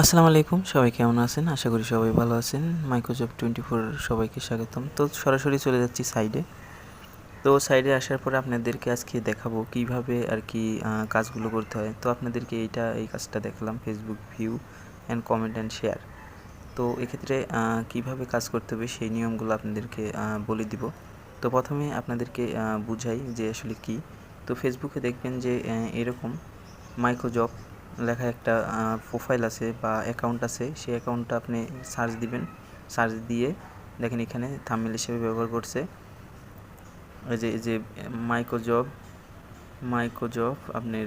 আসসালামু আলাইকুম, সবাই কেমন আছেন? আশা করি সবাই ভালো আছেন। মাইক্রোজব টোয়েন্টি ফোর সবাইকে স্বাগতম। তো সরাসরি চলে যাচ্ছি সাইডে। তো সাইডে আসার পরে আপনাদেরকে আজকে দেখাবো কীভাবে আর কি কাজগুলো করতে হয়। তো আপনাদেরকে এইটা, এই কাজটা দেখালাম Facebook view and comment and share তো এক্ষেত্রে কীভাবে কাজ করতে হবে সেই নিয়মগুলো আপনাদেরকে বলে দিব। তো প্রথমে আপনাদেরকে বুঝাই যে আসলে কি। তো ফেসবুকে দেখবেন যে এরকম মাইক্রোজব লেখা একটা প্রোফাইল আছে বা অ্যাকাউন্ট আছে, সেই অ্যাকাউন্টটা আপনি সার্চ দিবেন। সার্চ দিয়ে দেখেন এখানে থাম্বনেল হিসেবে ব্যবহার করছে। এই যে এই যে মাইক্রোজব মাইক্রোজব আপনার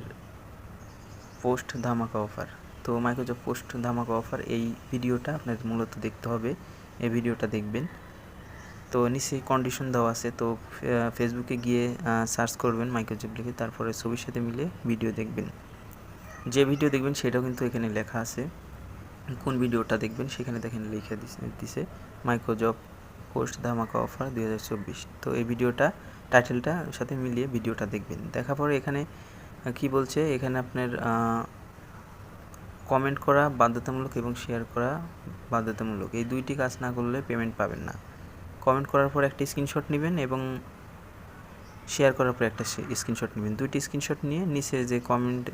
পোস্ট ধামাকা অফার তো মাইক্রোজব পোস্ট ধামাকা অফার এই ভিডিওটা আপনার মূলত দেখতে হবে। এই ভিডিওটা দেখবেন। তো নিচে কন্ডিশন দেওয়া আছে, তো ফেসবুকে গিয়ে সার্চ করবেন মাইক্রোজব লিখে, তারপরে ছবির সাথে মিলে ভিডিও দেখবেন। যে ভিডিও দেখবেন সেটাও কিন্তু এখানে লেখা আছে। কোন ভিডিওটা দেখবেন সেখানে দেখেন লিখে দিছে, মাইক্রোজব পোস্ট ধামাকা অফার দুই হাজার চব্বিশ। তো এই ভিডিওটা টাইটেলটার সাথে মিলিয়ে ভিডিওটা দেখবেন। দেখার পরে এখানে কি বলছে? এখানে আপনার কমেন্ট করা বাধ্যতামূলক এবং শেয়ার করা বাধ্যতামূলক। এই দুইটি কাজ না করলে পেমেন্ট পাবেন না। কমেন্ট করার পর একটা স্ক্রিনশট নেবেন এবং শেয়ার করার পর একটা স্ক্রিনশট নেবেন। দুইটি স্ক্রিনশট নিয়ে নিচে যে কমেন্ট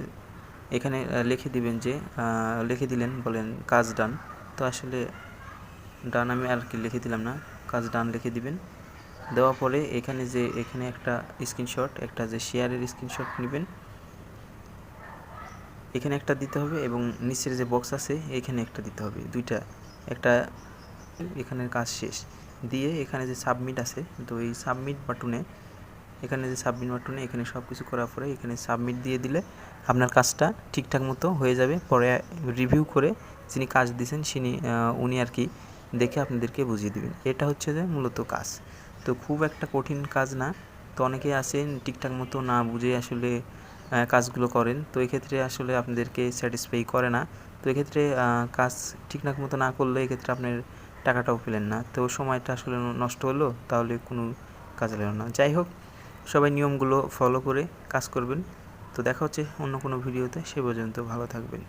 এখানে লিখে দিবেন যে লিখে দিলেন, বলেন, কাজ ডান তো আসলে ডান আমি আর কি লিখে দিলাম না, কাজ ডান লিখে দিবেন। দেওয়ার পরে এখানে যে, এখানে একটা স্ক্রিনশট একটা যে শেয়ারের স্ক্রিনশট নেবেন। এখানে একটা দিতে হবে এবং নিচের যে বক্স আছে, এখানে একটা দিতে হবে, দুইটা। একটা এখানের কাজ শেষ। দিয়ে এখানে যে সাবমিট আছে, তো এই সাবমিট বাটনে এখানে যে সাবমিট বাটনে এখানে সব কিছু করার পরে এখানে সাবমিট দিয়ে দিলে আপনার কাজটা ঠিকঠাক মতো হয়ে যাবে। পরে রিভিউ করে যিনি কাজ দিয়েছেন তিনি উনি আর কি দেখে আপনাদেরকে বুঝিয়ে দেবেন। এটা হচ্ছে যে মূলত কাজ। তো খুব একটা কঠিন কাজ না। তো অনেকেই আসেন ঠিকঠাক মতো না বুঝে আসলে কাজগুলো করেন। তো এক্ষেত্রে আসলে আপনাদেরকে স্যাটিসফাই করে না। তো এক্ষেত্রে কাজ ঠিকঠাক মতো না করলে এক্ষেত্রে আপনার টাকাটাও পেলেন না। তো সময়টা আসলে নষ্ট হলো, তাহলে কোনো কাজে লাগল না। যাই হোক সবাই নিয়মগুলো ফলো করে কাজ করবেন। তো দেখা হচ্ছে অন্য কোনো ভিডিওতে, সে পর্যন্ত ভালো থাকবেন।